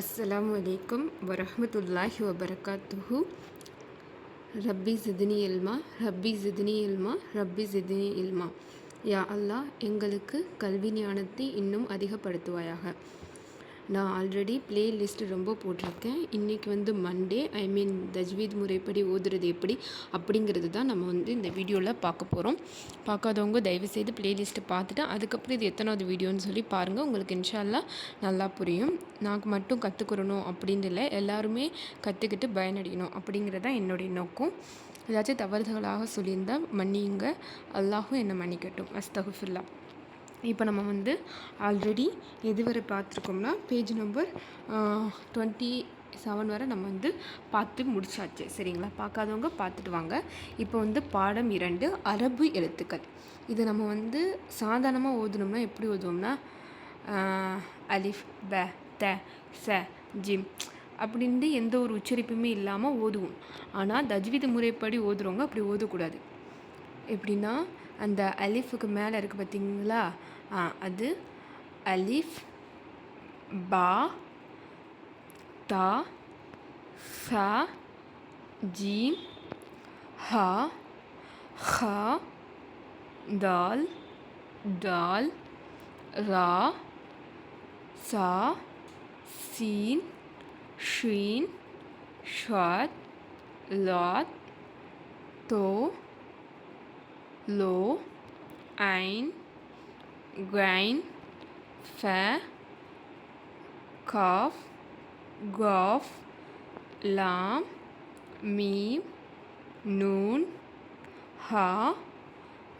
அஸ்லாம் அலைக்கும் வரமத்துல்லாஹி வபரகாத்துஹு. ரப்பி ஜித்னி இல்மா ரப்பி ஜித்னி இல்மா ரப்பி ஜித்னி இல்மா. யா அல்லாஹ் எங்களுக்கு கல்வி ஞானத்தை இன்னும் அதிகப்படுத்துவாயாக. நான் ஆல்ரெடி பிளேலிஸ்ட் ரொம்ப போட்டிருக்கேன். இன்றைக்கி வந்து மண்டே ஐ மீன் தஜ்வீத் முறைப்படி ஓதுறது எப்படி அப்படிங்கிறது தான் நம்ம வந்து இந்த வீடியோவில் பார்க்க போகிறோம் பார்க்காதவங்க தயவுசெய்து பிளேலிஸ்ட்டை பார்த்துட்டு அதுக்கப்புறம் இது எத்தனாவது வீடியோன்னு சொல்லி பாருங்கள் உங்களுக்கு இன்ஷால்லா நல்லா புரியும். நான் மட்டும் கற்றுக்கிறணும் அப்படின்னு இல்லை எல்லாருமே கற்றுக்கிட்டு பயனடையணும் அப்படிங்கிறது தான் என்னுடைய நோக்கம். ஏதாச்சும் தவறுதலாக சொல்லியிருந்தால் மன்னியுங்க. அல்லாஹும் என்னை மன்னிக்கட்டும். அஸ்தகுஃபில்லா இப்போ நம்ம வந்து ஆல்ரெடி எதுவரை பார்த்துருக்கோம்னா பேஜ் நம்பர் டுவெண்ட்டி செவன் வரை நம்ம வந்து பார்த்து முடிச்சாச்சு. சரிங்களா? பார்க்காதவங்க பார்த்துட்டு வாங்க. இப்போ வந்து பாடம் இரண்டு அரபு எழுத்துக்கள். இது நம்ம வந்து சாதாரணமாக ஓதுனோம்னா எப்படி ஓதுவோம்னா அலிஃப் ப த ச ஜிம் அப்படின்ட்டு எந்த ஒரு உச்சரிப்புமே இல்லாமல் ஓதுவோம். ஆனால் தஜ்வீது முறைப்படி ஓதுறவங்க அப்படி ஓதக்கூடாது. எப்படின்னா அந்த அலிஃபுக்கு மேலே இருக்குது பார்த்தீங்களா ஆ அது அலிஃப் பா தா சா ஜீம் ஹா ஹா தால் டால் ரா சா சீன் ஷீன் ஷாத் லாத் தோ லோ ஐன் குவைன் ஃப காஃப் காஃப் லாம் மீம் நூன் ஹா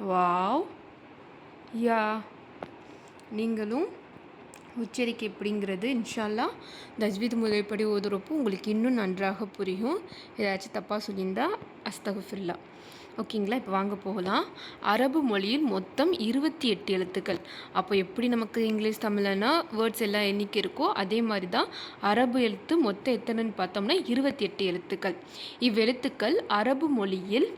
வாவ் யா நீங்களும் உச்சரிக்கை எப்படிங்கிறது இன்ஷால்லா தஜ்வீத் முறைப்படி ஓதுறப்போ உங்களுக்கு இன்னும் நன்றாக புரியும். ஏதாச்சும் தப்பாக சொல்லியிருந்தா அஸ்தகுஃபில்லா ஓகேங்களா? இப்போ வாங்க போகலாம். அரபு மொழியில் மொத்தம் இருபத்தி எட்டு எழுத்துக்கள். அப்போ எப்படி நமக்கு இங்கிலீஷ் தமிழ்னா வேர்ட்ஸ் எல்லாம் எண்ணிக்கை இருக்கோ அதே மாதிரி தான் அரபு எழுத்து மொத்தம் எத்தனைன்னு பார்த்தோம்னா இருபத்தி எட்டு எழுத்துக்கள். இவ்வெழுத்துக்கள் அரபு மொழியில்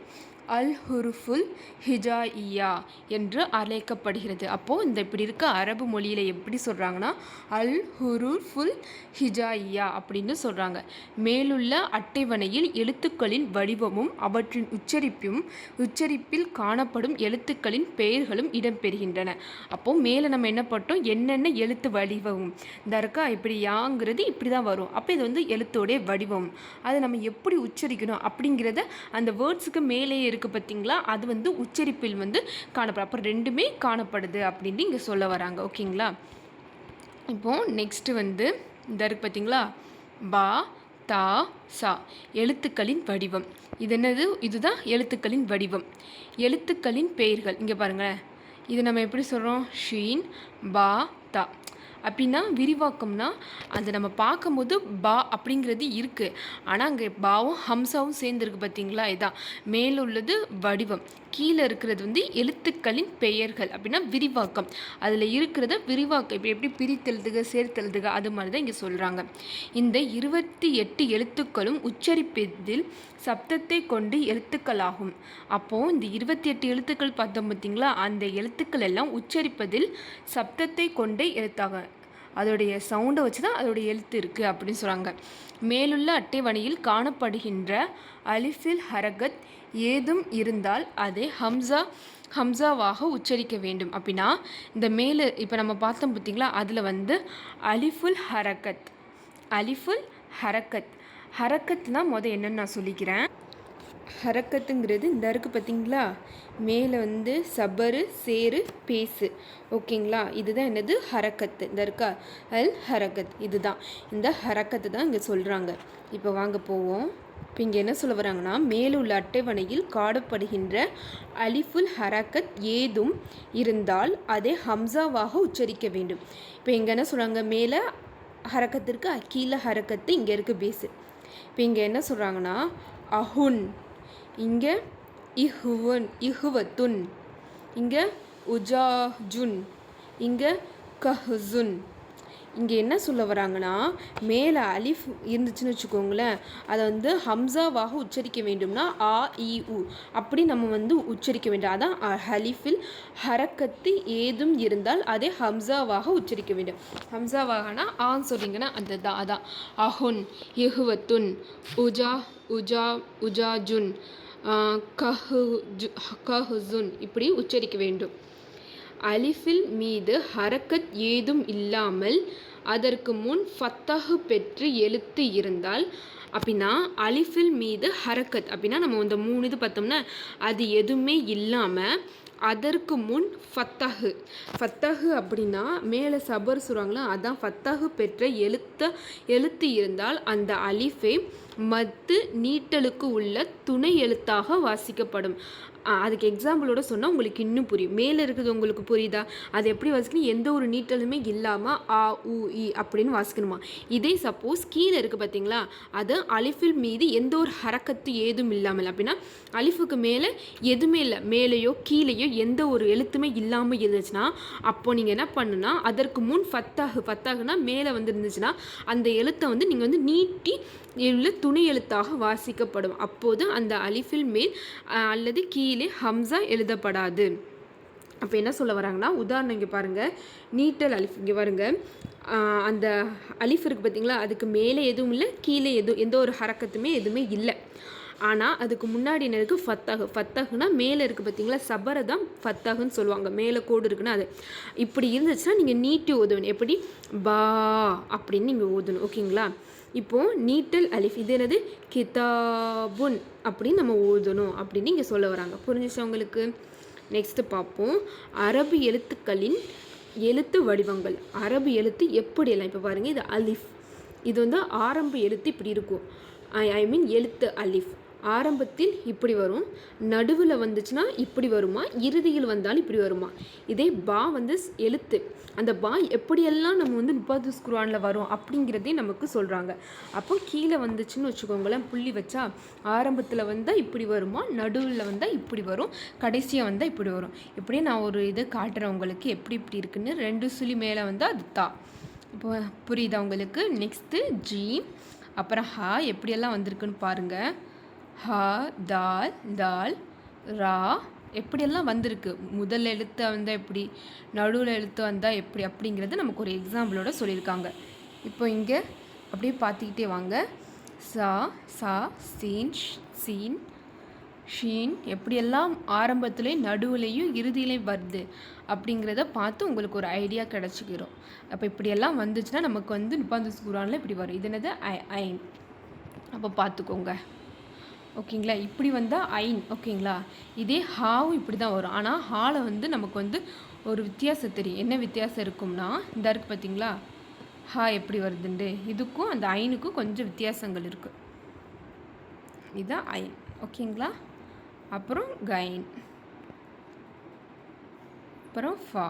அல் ஹுருஃபுல் ஹிஜாயியா என்று அழைக்கப்படுகிறது. அப்போது இந்த இப்படி இருக்க அரபு மொழியில் எப்படி சொல்கிறாங்கன்னா அல் ஹுருஃபுல் ஹிஜாயியா அப்படின்னு சொல்கிறாங்க மேலுள்ள அட்டைவணையில் எழுத்துக்களின் வடிவமும் அவற்றின் உச்சரிப்பும் உச்சரிப்பில் காணப்படும் எழுத்துக்களின் பெயர்களும் இடம்பெறுகின்றன. அப்போது மேலே நம்ம என்ன பட்டோம்? என்னென்ன எழுத்து வடிவமும். தர்கா இப்படி யாங்கிறது இப்படி தான் வரும். அப்போ இது வந்து எழுத்தோடைய வடிவம். அதை நம்ம எப்படி உச்சரிக்கணும் அப்படிங்கிறத அந்த வேர்ட்ஸுக்கு மேலே இருக்குது பார்த்தீங்களா அது வந்து உச்சரிப்பில் வந்து காணப்படும். அப்போ ரெண்டுமே காணப்படுது அப்படின்னு இங்கே சொல்ல வராங்க. ஓகேங்களா? இப்போது நெக்ஸ்ட்டு வந்து இந்த இருக்குது பார்த்தீங்களா பா தா சா. எழுத்துக்களின் வடிவம். இது என்னது? இதுதான் எழுத்துக்களின் வடிவம். எழுத்துக்களின் பெயர்கள். இங்கே பாருங்களேன். இது நம்ம எப்படி சொல்கிறோம் ஷீன் பா தா. அப்படின்னா விரிவாக்கம்னா அது நம்ம பார்க்கும்போது பா அப்படிங்கிறது இருக்குது ஆனால் அங்கே பாவும் ஹம்சாவும் சேர்ந்துருக்கு பார்த்தீங்களா இதான் மேலே உள்ளது வடிவம். கீழே இருக்கிறது வந்து எழுத்துக்களின் பெயர்கள் அப்படின்னா விரிவாக்கம். அதில் இருக்கிறத விரிவாக்கம் இப்போ எப்படி பிரித்தெழுதுக சேர்த்தெழுதுக அது மாதிரி தான் இங்கே சொல்கிறாங்க இந்த இருபத்தி எட்டு எழுத்துக்களும் உச்சரிப்பதில் சப்தத்தை கொண்டு எழுத்துக்களாகும். அப்போது இந்த இருபத்தி எட்டு எழுத்துக்கள் பார்த்தோம் பார்த்தீங்களா அந்த எழுத்துக்கள் எல்லாம் உச்சரிப்பதில் சப்தத்தை கொண்டே எழுத்தாக அதோடைய சவுண்டை வச்சு தான் அதோடைய எழுத்து இருக்குது அப்படின்னு சொல்கிறாங்க மேலுள்ள அட்டைவணையில் காணப்படுகின்ற அலிஃபில் ஹரகத் ஏதும் இருந்தால் அதை ஹம்சா ஹம்சாவாக உச்சரிக்க வேண்டும். அப்படின்னா இந்த மேலே இப்போ நம்ம பார்த்தோம் பார்த்திங்களா? அதில் வந்து அலிஃபுல் ஹரக்கத் அலிஃபுல் ஹரக்கத் ஹரக்கத்னால் மொதல் என்னன்னு நான் சொல்லிக்கிறேன். ஹரக்கத்துங்கிறது இந்த இருக்குது பார்த்தீங்களா? மேலே வந்து சபரு சேரு பேசு. ஓகேங்களா? இதுதான் என்னது? ஹரக்கத்து. இந்த இருக்கா? அல் ஹரக்கத். இதுதான். இந்த ஹரக்கத்து தான் இங்கே சொல்கிறாங்க இப்போ வாங்க போவோம். இப்போ இங்கே என்ன சொல்ல வராங்கன்னா மேலுள்ள அட்டைவணையில் காடப்படுகின்ற அலிஃபுல் ஹரக்கத் ஏதும் இருந்தால் அதை ஹம்சாவாக உச்சரிக்க வேண்டும். இப்போ இங்கே என்ன சொல்கிறாங்க மேலே ஹரக்கத்திற்கு அக்கீழ ஹரக்கத்து இங்கே இருக்குது பேஸு இப்போ இங்கே என்ன சொல்கிறாங்கன்னா அஹுன். இங்கே இஹுவன் இஹுவத்துன் இங்கே உஜாஜுன் இங்கே கஹுசுன். இங்கே என்ன சொல்ல வராங்கன்னா மேலே அலிஃப் இருந்துச்சுன்னு வச்சுக்கோங்களேன் அதை வந்து ஹம்சாவாக உச்சரிக்க வேண்டும்னா ஆ இ உ. அப்படி நம்ம வந்து உச்சரிக்க வேண்டும். அதான் அ- ஹலிஃபில் ஹரக்கத்து ஏதும் இருந்தால் அதை ஹம்சாவாக உச்சரிக்க வேண்டும். ஹம்சாவாகனா ஆன்னு சொல்கிறீங்கன்னா அந்த தான் அதான். அஹுன் இஹுவத்துன் உஜா உஜா உஜாஜுன். கஹு ஜு- கஹுசுன் இப்படி உச்சரிக்க வேண்டும். அலிஃபில் மீது ஹரக்கத் ஏதும் இல்லாமல் அதற்கு முன் ஃபத்தஹு பெற்று எழுத்து இருந்தால் அப்படின்னா அலிஃபில் மீது ஹரக்கத் அப்படின்னா நம்ம இந்த மூணு இது பார்த்தோம்னா அது எதுவுமே இல்லாமல் அதற்கு முன் ஃபத்தஹு. ஃபத்தஹு அப்படின்னா மேலே சபர் சொல்கிறாங்களா அதான் ஃபத்தஹு பெற்ற எழுத்த எழுத்து இருந்தால் அந்த அலிஃபை மத்து நீட்டலுக்கு உள்ள துணை எழுத்தாக வாசிக்கப்படும். அதுக்கு எக்ஸாம்பிளோட சொன்னால் உங்களுக்கு இன்னும் புரியும். மேலே இருக்கிறது உங்களுக்கு புரியுதா? அது எப்படி வாசிக்கணும்? எந்த ஒரு நீட்டலுமே இல்லாமல் ஆ உ இ அப்படின்னு வாசிக்கணுமா? இதே சப்போஸ் கீழே இருக்குது பார்த்தீங்களா அது அலிஃபில் மீது எந்த ஒரு ஹரக்கத்து ஏதும் இல்லாமல். அப்படின்னா அலிஃபுக்கு மேலே எதுவுமே இல்லை. மேலேயோ கீழேயோ எந்த ஒரு எழுத்துமே இல்லாமல் இருந்துச்சுன்னா அப்போ நீங்கள் என்ன பண்ணுன்னா அதற்கு முன் ஃபத்தாகு ஃபத்தாகுனா மேலே வந்து இருந்துச்சுன்னா அந்த எழுத்தை வந்து நீங்கள் வந்து நீட்டி உள்ள துணை எழுத்தாக வாசிக்கப்படும். அப்போது அந்த அலிஃபில் மேல் அல்லது கீழே ஹம்சா எழுதப்படாது. அப்போ என்ன சொல்ல வராங்கன்னா உதாரணம் இங்கே பாருங்கள் நீட்டல் அலிஃப் இங்கே பாருங்க. அந்த அலிஃப் இருக்குது பார்த்தீங்களா அதுக்கு மேலே எதுவும் இல்லை கீழே எதுவும் எந்த ஒரு ஹரக்கத்துமே எதுவுமே இல்லை. ஆனால் அதுக்கு முன்னாடி என்ன இருக்குது ஃபத்தகு ஃபத்தகுனா மேலே இருக்குது பார்த்தீங்களா சபரை தான் ஃபத்தகுன்னு சொல்லுவாங்க. மேலே கோடு இருக்குன்னா அது. இப்படி இருந்துச்சுன்னா நீங்கள் நீட்டி ஓதணும். எப்படி? பா அப்படின்னு நீங்கள் ஓதணும். ஓகேங்களா? இப்போது நீட்டல் அலிஃப் இது என்னது? கிதாபுன் அப்படின்னு நம்ம ஓதணும் அப்படின்னு இங்கே சொல்ல வராங்க. புரிஞ்சிச்சு அவங்களுக்கு நெக்ஸ்ட்டு பார்ப்போம். அரபு எழுத்துக்களின் எழுத்து வடிவங்கள். அரபு எழுத்து எப்படியெல்லாம்? இப்போ பாருங்கள் இது அலிஃப். இது வந்து ஆரம்ப எழுத்து இப்படி இருக்கும். ஐ ஐ மீன் எழுத்து அலிஃப். ஆரம்பத்தில் இப்படி வரும். நடுவில் வந்துச்சுன்னா இப்படி வருமா? இறுதியில் வந்தாலும் இப்படி வருமா? இதே பா வந்து எழுத்து. அந்த பா எப்படியெல்லாம் நம்ம வந்து முப்பது குரானில் வரும் அப்படிங்கிறதே நமக்கு சொல்கிறாங்க அப்போ கீழே வந்துச்சுன்னு வச்சுக்கோங்களேன் புள்ளி வச்சா ஆரம்பத்தில் வந்தால் இப்படி வருமா? நடுவில் வந்தால் இப்படி வரும். கடைசியாக வந்தால் இப்படி வரும். இப்படியே நான் ஒரு இதை காட்டுறேன் உங்களுக்கு. எப்படி இப்படி இருக்குன்னு. ரெண்டு சுழி மேலே வந்தால் அது தா. இப்போ புரியுதா உங்களுக்கு? நெக்ஸ்ட்டு ஜி அப்புறம் ஹா எப்படியெல்லாம் வந்திருக்குன்னு பாருங்கள் ஹ தால் தால் ரா. எப்படியெல்லாம் வந்திருக்கு? முதல் எழுத்து வந்தால் எப்படி? நடுவில் எழுத்து வந்தால் எப்படி? அப்படிங்கிறது நமக்கு ஒரு எக்ஸாம்பிளோட சொல்லியிருக்காங்க. இப்போ இங்கே அப்படியே பார்த்துக்கிட்டே வாங்க. சா சா சீன் சீன் ஷீன். எப்படியெல்லாம் ஆரம்பத்துலேயும் நடுவுலையும் இறுதியிலையும் வருது அப்படிங்கிறத பார்த்து உங்களுக்கு ஒரு ஐடியா கிடச்சிக்கிறோம். அப்போ இப்படியெல்லாம் வந்துச்சுன்னா நமக்கு வந்து முப்பது குரானில் இப்படி வரும். இது என்னது? ஐ ஐன். அப்போ பார்த்துக்கோங்க. ஓகேங்களா? இப்படி வந்தால் ஐன் ஓகேங்களா? இதே ஹாவும் இப்படி தான் வரும். ஆனால் ஹாவில் வந்து நமக்கு வந்து ஒரு வித்தியாசம் தெரியும். என்ன வித்தியாசம் இருக்கும்னா இந்த இருக்கு பார்த்தீங்களா ஹா எப்படி வருதுண்டு? இதுக்கும் அந்த ஐனுக்கும் கொஞ்சம் வித்தியாசங்கள் இருக்குது இதுதான் ஐன் ஓகேங்களா? அப்புறம் கைன். அப்புறம் ஃபா.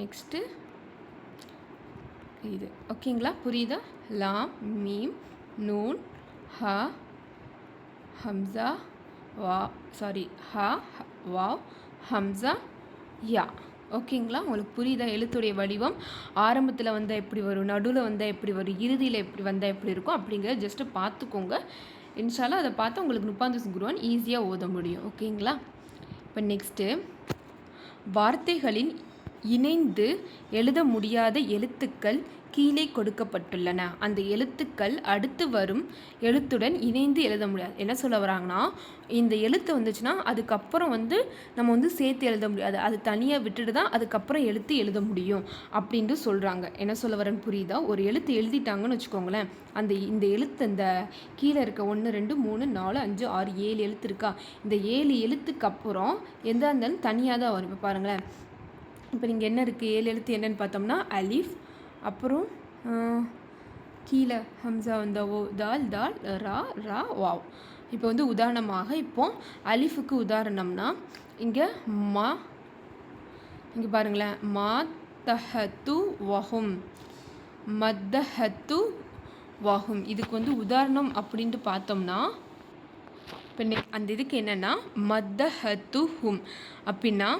நெக்ஸ்ட்டு இது ஓகேங்களா? புரியுதா? லாம் மீம் நூன் ஹ ஹம்சா வா சாரி ஹ ஹ- வாவ் ஹம்சா யா. ஓகேங்களா? உங்களுக்கு புரியுதா? எழுத்துடைய வடிவம். ஆரம்பத்தில் வந்தால் எப்படி வரும்? நடுவில் வந்தால் எப்படி வரும்? இறுதியில் எப்படி வந்தால் எப்படி இருக்கும்? அப்படிங்கிறத ஜஸ்ட்டு பார்த்துக்கோங்க. இன்ஷால்லா அதை பார்த்து உங்களுக்கு முப்பாந்து குருவான் ஈஸியாக ஓத முடியும். ஓகேங்களா? இப்போ நெக்ஸ்ட்டு வார்த்தைகளின் இணைந்து எழுத முடியாத எழுத்துக்கள் கீழே கொடுக்கப்பட்டுள்ளன. அந்த எழுத்துக்கள் அடுத்து வரும் எழுத்துடன் இணைந்து எழுத முடியாது. என்ன சொல்ல வராங்கன்னா இந்த எழுத்து வந்துச்சுன்னா அதுக்கப்புறம் வந்து நம்ம வந்து சேர்த்து எழுத முடியாது. அது தனியாக விட்டுட்டு தான் அதுக்கப்புறம் எழுத்து எழுத முடியும் அப்படின்ட்டு சொல்கிறாங்க என்ன சொல்ல வரேன்னு புரியுதா? ஒரு எழுத்து எழுதிட்டாங்கன்னு வச்சுக்கோங்களேன். அந்த இந்த எழுத்து அந்த கீழே இருக்க ஒன்று ரெண்டு மூணு நாலு அஞ்சு ஆறு ஏழு எழுத்து இருக்கா? இந்த ஏழு எழுத்துக்கு அப்புறம் எந்த இருந்தாலும் தனியாக தான் வரும். இப்போ பாருங்களேன். இப்போ நீங்கள் என்ன இருக்குது ஏழு எழுத்து என்னன்னு பார்த்தோம்னா அலிஃப் அப்புறம் கீழே ஹம்சா வந்த ஓ தால் தால் ரா ரா வாவ். இப்போ வந்து உதாரணமாக இப்போ அலிஃபுக்கு உதாரணம்னா இங்கே மா இங்கே பாருங்களேன். மா தஹத்து வஹும். மத்தஹத்து வஹும். இதுக்கு வந்து உதாரணம் அப்படின்ட்டு பார்த்தோம்னா இப்போ அந்த இதுக்கு என்னென்னா மத்தஹத்து ஹும் அப்படின்னா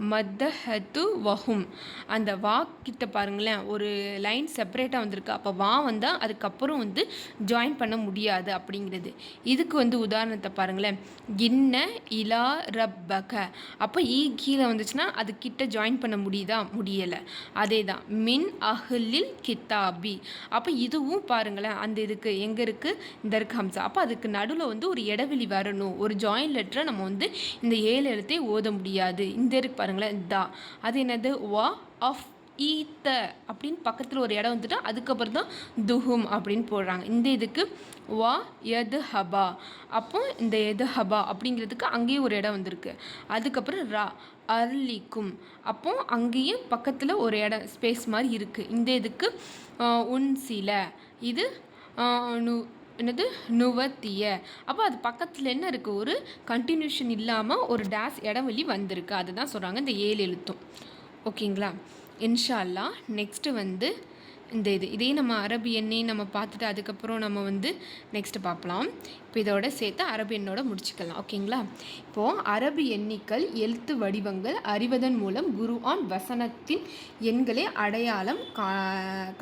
மத்தஹத்து வஹும். அந்த வா கிட்ட பாருங்களேன் ஒரு லைன் செப்பரேட்டாக வந்திருக்கு. அப்போ வா வந்தால் அதுக்கப்புறம் வந்து ஜாயின் பண்ண முடியாது அப்படிங்கிறது. இதுக்கு வந்து உதாரணத்தை பாருங்களேன். இன்ன இலா ரப்பக. அப்போ ஈ கீழே வந்துச்சுன்னா அது கிட்ட ஜாயின் பண்ண முடியுதா? முடியலை. அதே தான் மின் அஹ்லில் கித்தாபி. அப்போ இதுவும் பாருங்களேன் அந்த இதுக்கு எங்கே இருக்குது இந்த இருக்கு ஹம்சா. அப்போ அதுக்கு நடுவில் வந்து ஒரு இடைவெளி வரணும். ஒரு ஜாயின் லெட்டரை நம்ம வந்து இந்த ஏழு எழுத்தை ஓத முடியாது. இந்த இருக்கு பாருங்களேன் தா. அது என்னது? வா ஆஃப் ஈத்த அப்படின்னு பக்கத்தில் ஒரு இடம் வந்துட்டு அதுக்கப்புறம் தான் துஹும் அப்படின்னு போடுறாங்க. இந்த இதுக்கு வா எது ஹபா. அப்போ இந்த எது ஹபா அப்படிங்கிறதுக்கு அங்கேயும் ஒரு இடம் வந்திருக்கு. அதுக்கப்புறம் ரா அர்லிக்கும். அப்போ அங்கேயும் பக்கத்தில் ஒரு இடம் ஸ்பேஸ் மாதிரி இருக்குது இந்த இதுக்கு உன் சில. இது நு என்னது? நுவத்திய. அப்போ அது பக்கத்தில் என்ன இருக்குது ஒரு கண்டினியூஷன் இல்லாமல் ஒரு டேஸ் இடவெளி வந்திருக்கு. அதுதான் சொல்கிறாங்க இந்த ஏழு எழுத்தும். ஓகேங்களா? இன்ஷா அல்லாஹ் நெக்ஸ்ட்டு வந்து இந்த இது. இதே நம்ம அரபி எண்ணெய் நம்ம பார்த்துட்டு அதுக்கப்புறம் நம்ம வந்து நெக்ஸ்ட்டு பார்க்கலாம். இப்போ இதோட சேர்த்து அரபி எண்ணோட முடிச்சுக்கலாம். ஓகேங்களா? இப்போது அரபி எண்ணிக்கல் எழுத்து வடிவங்கள் அறிவதன் மூலம் குருஆன் வசனத்தின் எண்களை அடையாளம் கா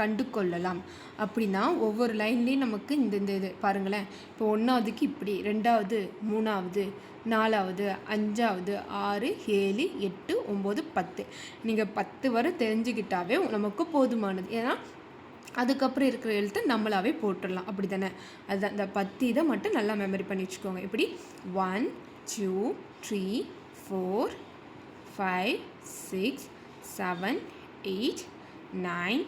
கண்டு கொள்ளலாம் அப்படின்னா ஒவ்வொரு லைன்லேயும் நமக்கு இந்த இந்த இது பாருங்களேன். இப்போ ஒன்றாவதுக்கு இப்படி ரெண்டாவது மூணாவது நாலாவது அஞ்சாவது ஆறு ஏழு எட்டு ஒம்பது பத்து. நீங்கள் பத்து வரை தெரிஞ்சுக்கிட்டாவே நமக்கு போதுமானது. ஏன்னா அதுக்கப்புறம் இருக்கிற எழுத்து நம்மளாவே போட்டுடலாம். அப்படி தானே அதுதான். இந்த பத்து இதை மட்டும் நல்லா மெமரி பண்ணி வச்சுக்கோங்க. இப்படி one two three four five six seven eight nine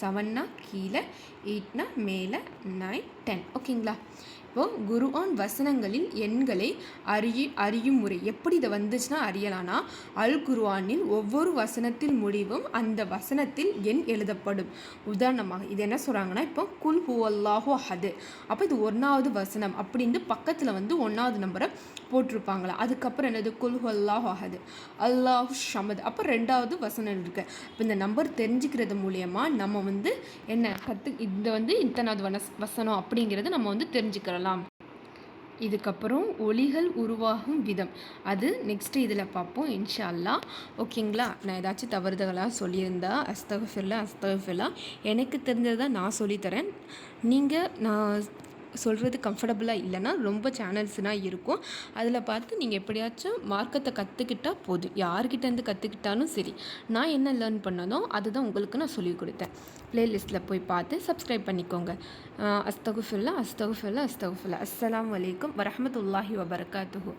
செவன்னா கீழே எயிட்னா மேலே நைன் டென் ஓகேங்களா இப்போ குருஆன் வசனங்களில் எண்களை அறிய அறியும் முறை. எப்படி இதை வந்துச்சுன்னா அறியலானா அல் குருஆனில் ஒவ்வொரு வசனத்தில் முடிவும் அந்த வசனத்தில் எண் எழுதப்படும். உதாரணமாக இது என்ன சொல்கிறாங்கன்னா இப்போ குல் ஹூ அஹது அப்போ இது ஒன்றாவது வசனம் அப்படின்னு பக்கத்தில் வந்து ஒன்றாவது நம்பரை போட்டிருப்பாங்களா. அதுக்கப்புறம் என்னது? குல் ஹூ அஹது அல்லாஹு ஷமது அப்போ ரெண்டாவது வசனம் இருக்குது இப்போ இந்த நம்பர் தெரிஞ்சுக்கிறது மூலயமா நம்ம வந்து என்ன கற்று இந்த வந்து இத்தனாவது வனஸ் வசனம் அப்படிங்கிறத நம்ம வந்து தெரிஞ்சுக்கலாம் இதுக்கப்புறம் ஒளிகள் உருவாகும் விதம். அது நெக்ஸ்ட் இதில் பார்ப்போம். இன்ஷா ஓகேங்களா? நான் ஏதாச்சும் தவறுதலாக சொல்லியிருந்தா அஸ்தகஃபில்லா அஸ்தகஃபில்லா எனக்கு தெரிஞ்சதை நான் சொல்லித்தரேன். நீங்கள் நான் சொல்கிறது கம்ஃபர்டபுளாக இல்லைன்னா ரொம்ப சேனல்ஸ்னால் இருக்கும். அதில் பார்த்து நீங்கள் எப்படியாச்சும் மார்க்கத்தை கற்றுக்கிட்டால் போதும். யார்கிட்டேருந்து கற்றுக்கிட்டாலும் சரி. நான் என்ன லேர்ன் பண்ணதோ அதுதான் உங்களுக்கு நான் சொல்லிக் கொடுத்தேன். ப்ளேலிஸ்ட்டில் போய் பார்த்து சப்ஸ்கிரைப் பண்ணிக்கோங்க. அஸ்தகுஃபில்லா அஸ்தகுஃபில்லா அஸ்தகுஃபில்லா அஸ்லாம் வலைக்கம் வரமத்துல்லாஹி வபர்காத்துஹூ.